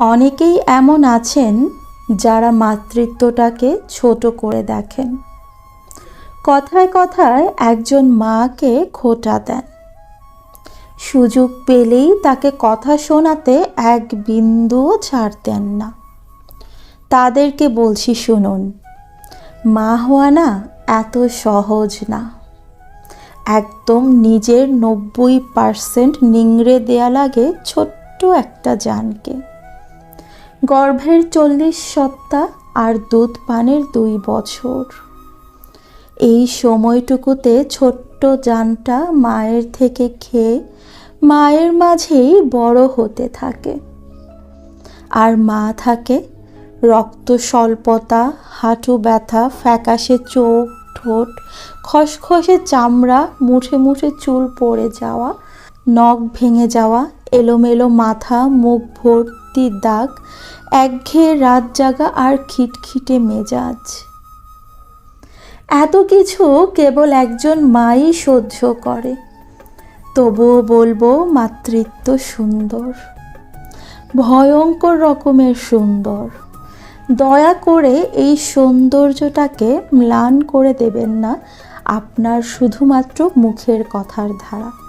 অনেকেই এমন আছেন যারা মাতৃত্বটাকে ছোট করে দেখেন। কথায় কথায় একজন মাকে খোটা দেন। সুযোগ পেলেই তাকে কথা শোনাতে এক বিন্দুও ছাড়তেন না। তাদেরকে বলছি, শুনুন মা হওয়া না এত সহজ না। একদম নিজের নব্বই পার্সেন্ট নিংড়ে দেয়া লাগে ছোট্ট একটা জানকে। গর্ভের চল্লিশ সপ্তাহ আর দুধ পানের দুই বছর। এই সময়টুকুতে ছোট্ট জানটা মায়ের থেকে খেয়ে মায়ের মাঝেই বড় হতে থাকে। আর মা থাকে, রক্ত স্বল্পতা, হাঁটু ব্যথা, ফ্যাকাশে চোখ, ঠোঁট, খসখসে চামড়া, মুঠে মুঠে চুল পড়ে যাওয়া, নখ ভেঙে যাওয়া, এলোমেলো মাথা, মুখ ভর্তি দাগ, একঘেয়ে রাত জাগা আর খিটখিটে মেজাজ। এত কিছু কেবল একজন মাই সহ্য করে। তবুও বলব মাতৃত্ব সুন্দর, ভয়ঙ্কর রকমের সুন্দর। দয়া করে এই সৌন্দর্যটাকে ম্লান করে দেবেন না, আপনার শুধুমাত্র মুখের কথার ধারা।